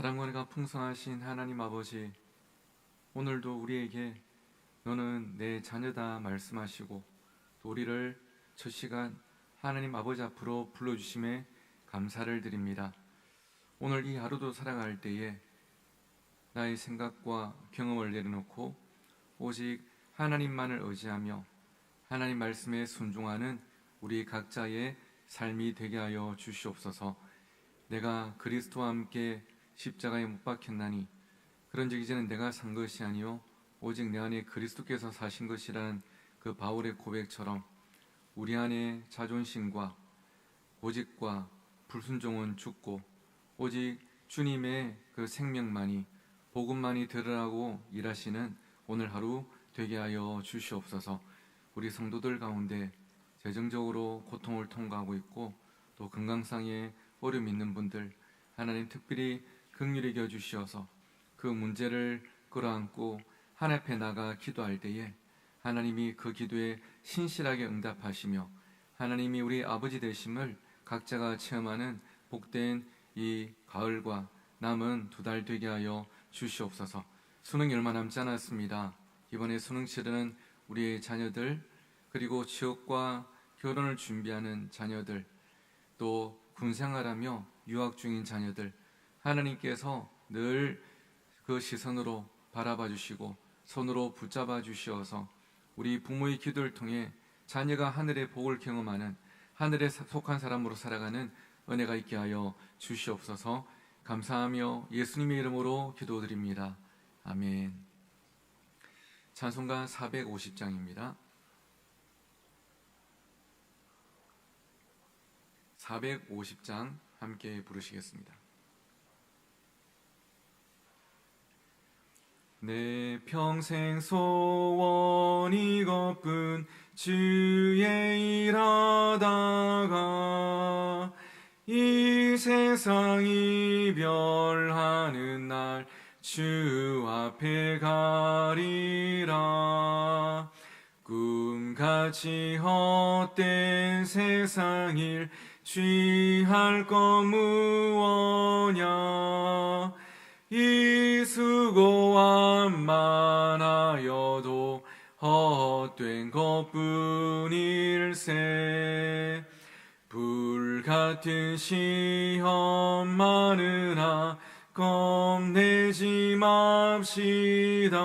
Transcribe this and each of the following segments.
사랑과 은혜가 풍성하신 하나님 아버지, 오늘도 우리에게 너는 내 자녀다 말씀하시고 또 우리를 첫 시간 하나님 아버지 앞으로 불러주심에 감사를 드립니다. 오늘 이 하루도 살아갈 때에 나의 생각과 경험을 내려놓고 오직 하나님만을 의지하며 하나님 말씀에 순종하는 우리 각자의 삶이 되게 하여 주시옵소서. 내가 그리스도와 함께 십자가에 못 박혔나니 그런즉 이제는 내가 산 것이 아니요 오직 내 안에 그리스도께서 사신 것이라는 그 바울의 고백처럼 우리 안에 자존심과 고집과 불순종은 죽고 오직 주님의 그 생명만이 복음만이 들으라고 일하시는 오늘 하루 되게 하여 주시옵소서. 우리 성도들 가운데 재정적으로 고통을 통과하고 있고 또 건강상의 어려움 있는 분들 하나님 특별히 긍휼히 겨 주시어서 그 문제를 끌어안고 하나님 앞에 나가 기도할 때에 하나님이 그 기도에 신실하게 응답하시며 하나님이 우리 아버지 되심을 각자가 체험하는 복된 이 가을과 남은 두 달 되게 하여 주시옵소서. 수능이 얼마 남지 않았습니다. 이번에 수능 치르는 우리의 자녀들 그리고 취업과 결혼을 준비하는 자녀들 또 군생활하며 유학 중인 자녀들 하나님께서 늘 그 시선으로 바라봐 주시고 손으로 붙잡아 주시어서 우리 부모의 기도를 통해 자녀가 하늘의 복을 경험하는 하늘에 속한 사람으로 살아가는 은혜가 있게 하여 주시옵소서 감사하며 예수님의 이름으로 기도드립니다. 아멘. 찬송가 450장입니다. 450장 함께 부르시겠습니다. 내 평생 소원 이것뿐 주의 일하다가 이 세상 이별하는 날 주 앞에 가리라. 꿈같이 헛된 세상 일 취할 것 무엇냐 이 수고함 많아여도 헛된 것뿐일세. 불같은 시험 많으나 겁내지 맙시다.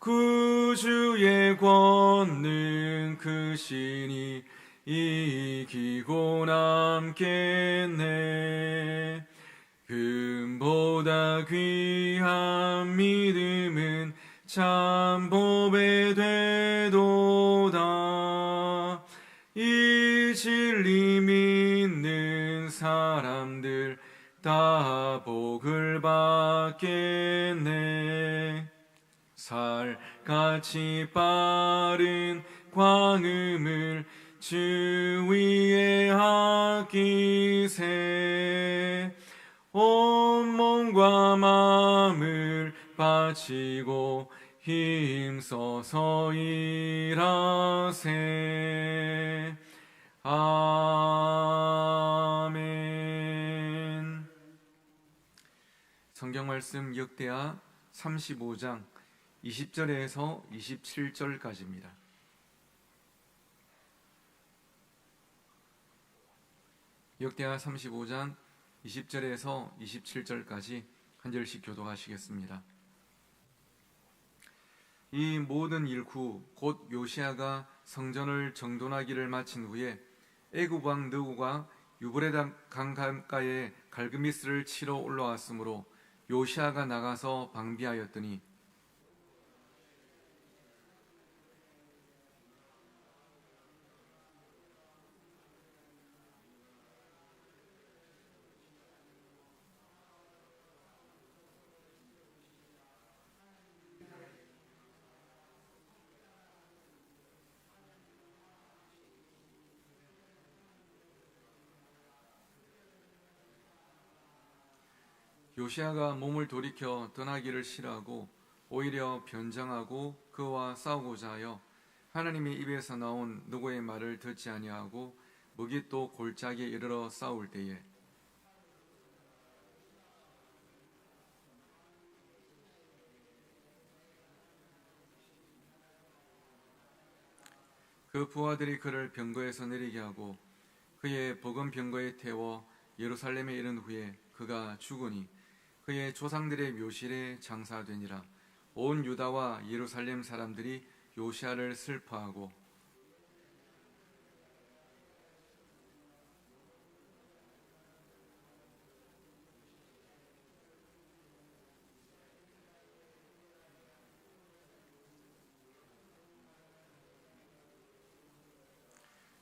구주의 권능 크시니 이기고 남겠네. 금 보다 귀한 믿음은 참 보배 되도다. 이 진리 믿는 사람들 다 복을 받겠네. 살같이 빠른 광음을 주 위에 아끼세 온 몸과 마음을 바치고 힘써서 일하세 아멘 성경 말씀 역대하 35장 20절에서 27절까지입니다. 역대하 35장 20절에서 27절까지 한 절씩 교도하시겠습니다. 이 모든 일후 곧 요시아가 성전을 정돈하기를 마친 후에 애굽 왕 느고가 유브레강 강가에 갈그미스를 치러 올라왔으므로 요시아가 나가서 방비하였더니 요시아가 몸을 돌이켜 떠나기를 싫어하고 오히려 변장하고 그와 싸우고자 하여 하나님의 입에서 나온 누구의 말을 듣지 아니하고 무기 또 골짜기에 이르러 싸울 때에 그 부하들이 그를 병거에서 내리게 하고 그의 복음 병거에 태워 예루살렘에 이른 후에 그가 죽으니 그의 조상들의 묘실에 장사되니라. 온 유다와 예루살렘 사람들이 요시아를 슬퍼하고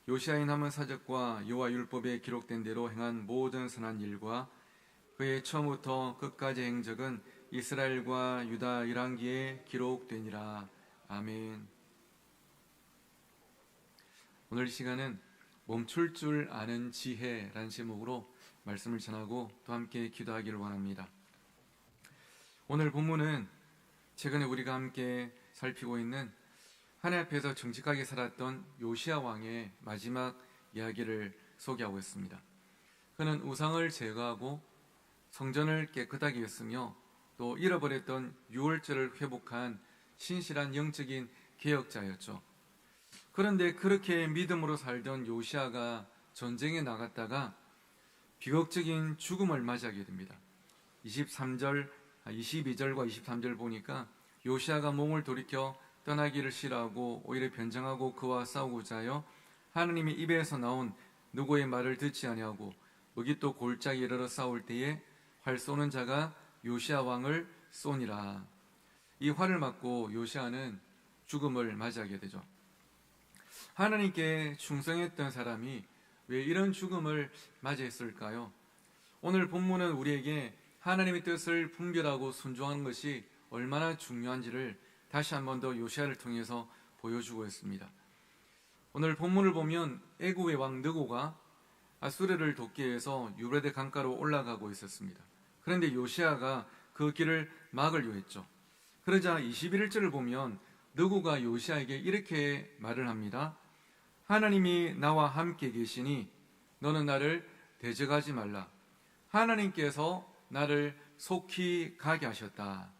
요시아인 하은 사적과 여호와 율법에 기록된 대로 행한 모든 선한 일과 그의 처음부터 끝까지 행적은 이스라엘과 유다 일왕기에 기록되니라. 아멘. 오늘 이 시간은 멈출 줄 아는 지혜라는 제목으로 말씀을 전하고 또 함께 기도하기를 원합니다. 오늘 본문은 최근에 우리가 함께 살피고 있는 하나님 앞에서 정직하게 살았던 요시아 왕의 마지막 이야기를 소개하고 있습니다. 그는 우상을 제거하고 성전을 깨끗하게 했으며 또 잃어버렸던 유월절을 회복한 신실한 영적인 개혁자였죠. 그런데 그렇게 믿음으로 살던 요시아가 전쟁에 나갔다가 비극적인 죽음을 맞이하게 됩니다. 23절, 22절과 아, 23절 보니까 요시아가 몸을 돌이켜 떠나기를 싫어하고 오히려 변장하고 그와 싸우고자 하여 하느님의 입에서 나온 누구의 말을 듣지 아니하고 무기또 골짜기 이르러 싸울 때에 활 쏘는 자가 요시아 왕을 쏘니라. 이 활을 맞고 요시아는 죽음을 맞이하게 되죠. 하나님께 충성했던 사람이 왜 이런 죽음을 맞이했을까요? 오늘 본문은 우리에게 하나님의 뜻을 분별하고 순종하는 것이 얼마나 중요한지를 다시 한 번 더 요시아를 통해서 보여주고 있습니다. 오늘 본문을 보면 애굽의 왕 느고가 아수르를 돕기 위해서 유브레데 강가로 올라가고 있었습니다. 그런데 요시아가 그 길을 막으려 했죠. 그러자 21절을 보면 느고가 요시아에게 이렇게 말을 합니다. 하나님이 나와 함께 계시니 너는 나를 대적하지 말라. 하나님께서 나를 속히 가게 하셨다.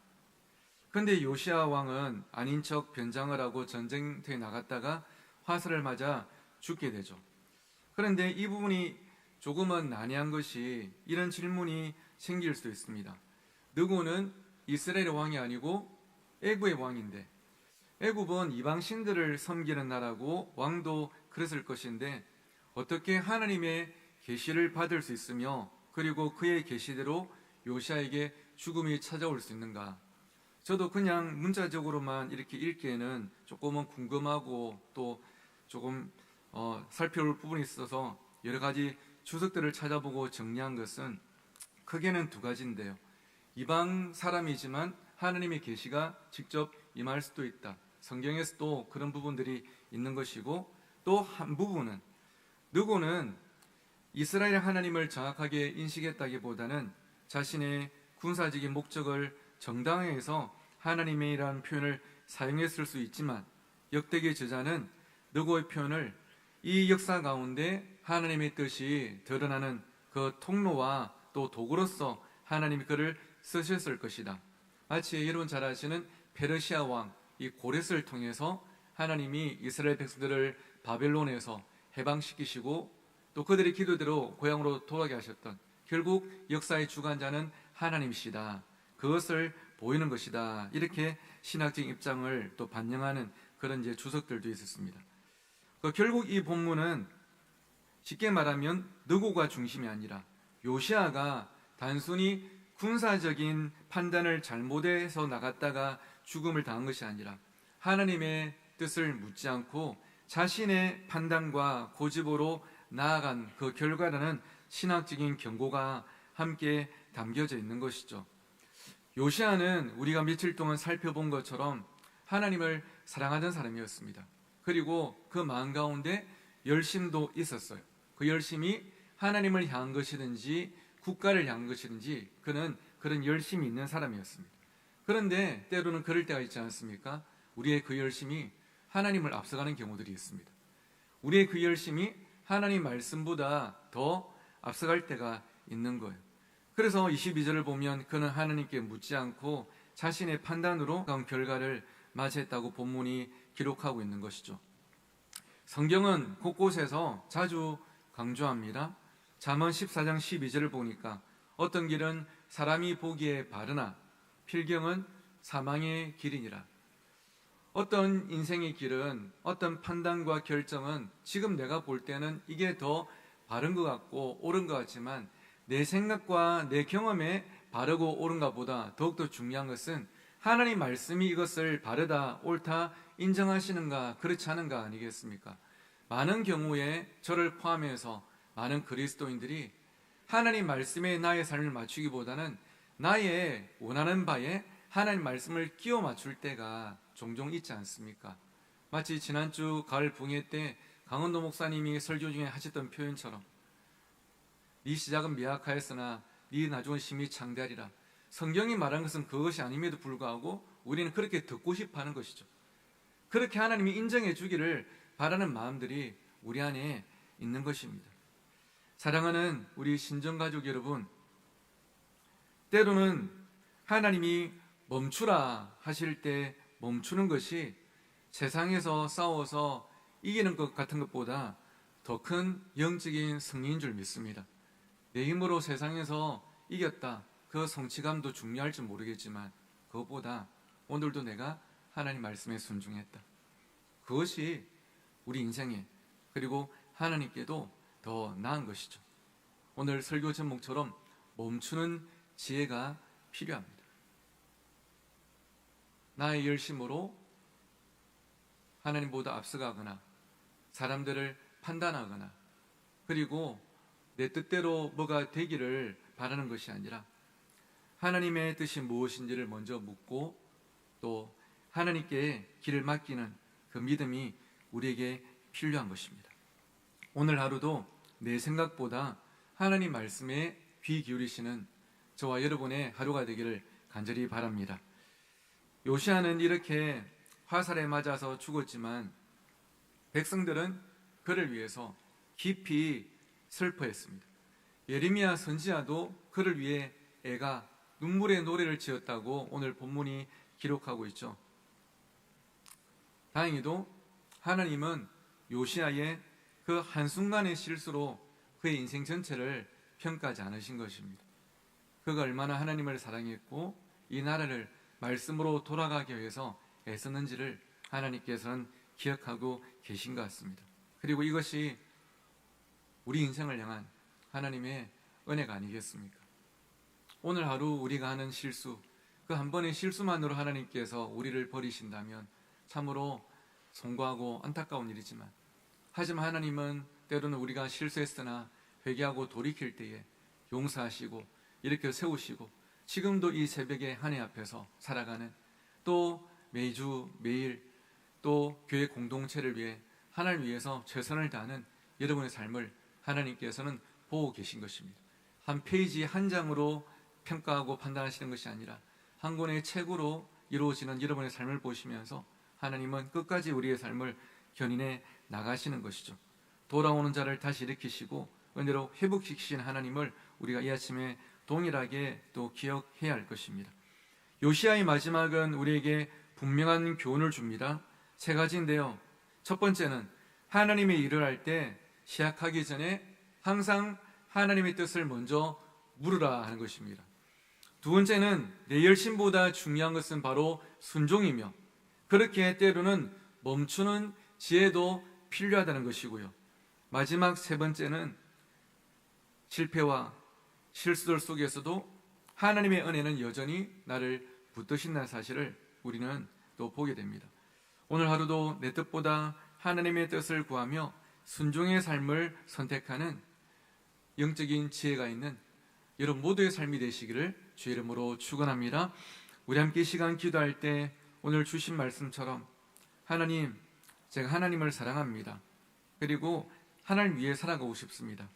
근데 요시아 왕은 아닌 척 변장을 하고 전쟁터에 나갔다가 화살을 맞아 죽게 되죠. 그런데 이 부분이 조금은 난해한 것이 이런 질문이 생길 수도 있습니다. 누구는 이스라엘 왕이 아니고 애굽의 왕인데 애굽은 이방 신들을 섬기는 나라고 왕도 그랬을 것인데 어떻게 하나님의 계시를 받을 수 있으며 그리고 그의 계시대로 요시아에게 죽음이 찾아올 수 있는가? 저도 그냥 문자적으로만 이렇게 읽기에는 조금은 궁금하고 또 조금 어, 살펴볼 부분이 있어서 여러 가지 주석들을 찾아보고 정리한 것은 크게는 두 가지인데요. 이방 사람이지만 하나님의 계시가 직접 임할 수도 있다. 성경에서도 그런 부분들이 있는 것이고 또 한 부분은 누구는 이스라엘 하나님을 정확하게 인식했다기보다는 자신의 군사적인 목적을 정당해서 하나님이라는 표현을 사용했을 수 있지만 역대기 저자는 누구의 표현을 이 역사 가운데 하나님의 뜻이 드러나는 그 통로와 또 도구로서 하나님이 그를 쓰셨을 것이다. 마치 여러분 잘 아시는 페르시아 왕 이 고레스를 통해서 하나님이 이스라엘 백성들을 바벨론에서 해방시키시고 또 그들의 기도대로 고향으로 돌아가게 하셨던 결국 역사의 주관자는 하나님이시다. 그것을 보이는 것이다. 이렇게 신학적 입장을 또 반영하는 그런 이제 주석들도 있었습니다. 그 결국 이 본문은 쉽게 말하면 느고가 중심이 아니라 요시아가 단순히 군사적인 판단을 잘못해서 나갔다가 죽음을 당한 것이 아니라 하나님의 뜻을 묻지 않고 자신의 판단과 고집으로 나아간 그 결과라는 신학적인 경고가 함께 담겨져 있는 것이죠. 요시아는 우리가 며칠 동안 살펴본 것처럼 하나님을 사랑하던 사람이었습니다. 그리고 그 마음 가운데 열심도 있었어요. 그 열심이 하나님을 향한 것이든지 국가를 향한 것이든지 그는 그런 열심이 있는 사람이었습니다. 그런데 때로는 그럴 때가 있지 않습니까? 우리의 그 열심이 하나님을 앞서가는 경우들이 있습니다. 우리의 그 열심이 하나님 말씀보다 더 앞서갈 때가 있는 거예요. 그래서 22절을 보면 그는 하나님께 묻지 않고 자신의 판단으로 그런 결과를 맞이했다고 본문이 기록하고 있는 것이죠. 성경은 곳곳에서 자주 강조합니다. 잠언 14장 12절을 보니까 어떤 길은 사람이 보기에 바르나 필경은 사망의 길이니라. 어떤 인생의 길은 어떤 판단과 결정은 지금 내가 볼 때는 이게 더 바른 것 같고 옳은 것 같지만 내 생각과 내 경험에 바르고 옳은가 보다 더욱더 중요한 것은 하나님 말씀이 이것을 바르다 옳다 인정하시는가 그렇지 않은가 아니겠습니까? 많은 경우에 저를 포함해서 많은 그리스도인들이 하나님 말씀에 나의 삶을 맞추기보다는 나의 원하는 바에 하나님 말씀을 끼워 맞출 때가 종종 있지 않습니까? 마치 지난주 가을 붕해 때 강원도 목사님이 설교 중에 하셨던 표현처럼 네 시작은 미약하였으나 네 나중은 심히 창대하리라. 성경이 말한 것은 그것이 아님에도 불구하고 우리는 그렇게 듣고 싶어 하는 것이죠. 그렇게 하나님이 인정해 주기를 바라는 마음들이 우리 안에 있는 것입니다. 사랑하는 우리 신정가족 여러분, 때로는 하나님이 멈추라 하실 때 멈추는 것이 세상에서 싸워서 이기는 것 같은 것보다 더 큰 영적인 승리인 줄 믿습니다. 내 힘으로 세상에서 이겼다. 그 성취감도 중요할지 모르겠지만 그것보다 오늘도 내가 하나님 말씀에 순종했다. 그것이 우리 인생에 그리고 하나님께도 더 나은 것이죠. 오늘 설교 제목처럼 멈추는 지혜가 필요합니다. 나의 열심으로 하나님보다 앞서가거나 사람들을 판단하거나 그리고 내 뜻대로 뭐가 되기를 바라는 것이 아니라 하나님의 뜻이 무엇인지를 먼저 묻고 또 하나님께 길을 맡기는 그 믿음이 우리에게 필요한 것입니다. 오늘 하루도 내 생각보다 하나님 말씀에 귀 기울이시는 저와 여러분의 하루가 되기를 간절히 바랍니다. 요시아는 이렇게 화살에 맞아서 죽었지만 백성들은 그를 위해서 깊이 슬퍼했습니다. 예레미야 선지자도 그를 위해 애가 눈물의 노래를 지었다고 오늘 본문이 기록하고 있죠. 다행히도 하나님은 요시아의 그 한순간의 실수로 그의 인생 전체를 평가하지 않으신 것입니다. 그가 얼마나 하나님을 사랑했고 이 나라를 말씀으로 돌아가기 위해서 애썼는지를 하나님께서는 기억하고 계신 것 같습니다. 그리고 이것이 우리 인생을 향한 하나님의 은혜가 아니겠습니까? 오늘 하루 우리가 하는 실수, 그 한 번의 실수만으로 하나님께서 우리를 버리신다면 참으로 송구하고 안타까운 일이지만 하지만 하나님은 때로는 우리가 실수했으나 회개하고 돌이킬 때에 용서하시고 이렇게 세우시고 지금도 이 새벽에 한해 앞에서 살아가는 또 매주 매일 또 교회 공동체를 위해 하나님 위해서 최선을 다하는 여러분의 삶을 하나님께서는 보고 계신 것입니다. 한 페이지 한 장으로 평가하고 판단하시는 것이 아니라 한 권의 책으로 이루어지는 여러분의 삶을 보시면서 하나님은 끝까지 우리의 삶을 견인해 나가시는 것이죠. 돌아오는 자를 다시 일으키시고 은혜로 회복시키신 하나님을 우리가 이 아침에 동일하게 또 기억해야 할 것입니다. 요시아의 마지막은 우리에게 분명한 교훈을 줍니다. 세 가지인데요. 첫 번째는 하나님의 일을 할 때 시작하기 전에 항상 하나님의 뜻을 먼저 물으라 하는 것입니다. 두 번째는 내 열심보다 중요한 것은 바로 순종이며 그렇게 때로는 멈추는 지혜도 필요하다는 것이고요. 마지막 세 번째는 실패와 실수들 속에서도 하나님의 은혜는 여전히 나를 붙드신다는 사실을 우리는 또 보게 됩니다. 오늘 하루도 내 뜻보다 하나님의 뜻을 구하며 순종의 삶을 선택하는 영적인 지혜가 있는 여러분 모두의 삶이 되시기를 주 이름으로 축원합니다. 우리 함께 시간 기도할 때 오늘 주신 말씀처럼 하나님 제가 하나님을 사랑합니다. 그리고 하나님 위해 살아가고 싶습니다.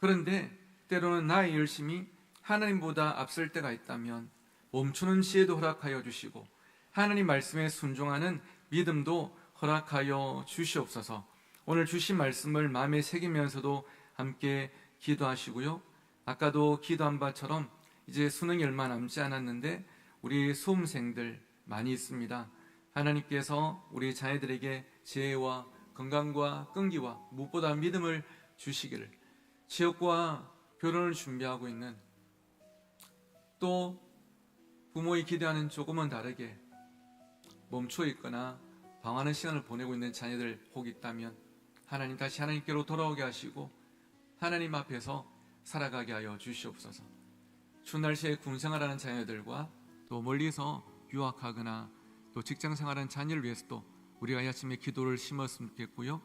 그런데 때로는 나의 열심이 하나님보다 앞설 때가 있다면 멈추는 시에도 허락하여 주시고 하나님 말씀에 순종하는 믿음도 허락하여 주시옵소서. 오늘 주신 말씀을 마음에 새기면서도 함께 기도하시고요. 아까도 기도한 바처럼 이제 수능이 얼마 남지 않았는데 우리 수험생들 많이 있습니다. 하나님께서 우리 자녀들에게 지혜와 건강과 끈기와 무엇보다 믿음을 주시기를 취업과 결혼을 준비하고 있는 또 부모의 기대하는 조금은 다르게 멈춰 있거나 방황하는 시간을 보내고 있는 자녀들 혹 있다면 하나님 다시 하나님께로 돌아오게 하시고 하나님 앞에서 살아가게 하여 주시옵소서. 추운 날씨에 군 생활하는 자녀들과 또 멀리서 유학하거나 또 직장 생활하는 자녀를 위해서도 우리가 이 아침에 기도를 심었으면 좋겠고요.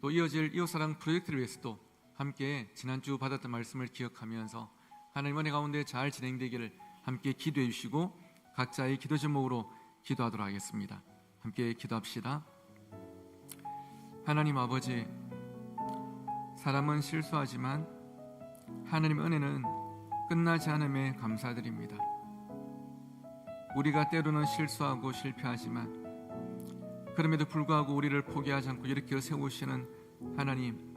또 이어질 이웃사랑 프로젝트를 위해서도 함께 지난주 받았던 말씀을 기억하면서 하나님 은혜 가운데 잘 진행되기를 함께 기도해 주시고 각자의 기도 제목으로 기도하도록 하겠습니다. 함께 기도합시다. 하나님 아버지 사람은 실수하지만 하나님 은혜는 끝나지 않음에 감사드립니다. 우리가 때로는 실수하고 실패하지만 그럼에도 불구하고 우리를 포기하지 않고 일으켜 세우시는 하나님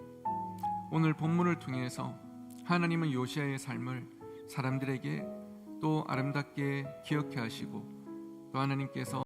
오늘 본문을 통해서 하나님은 요시아의 삶을 사람들에게 또 아름답게 기억해 하시고 또 하나님께서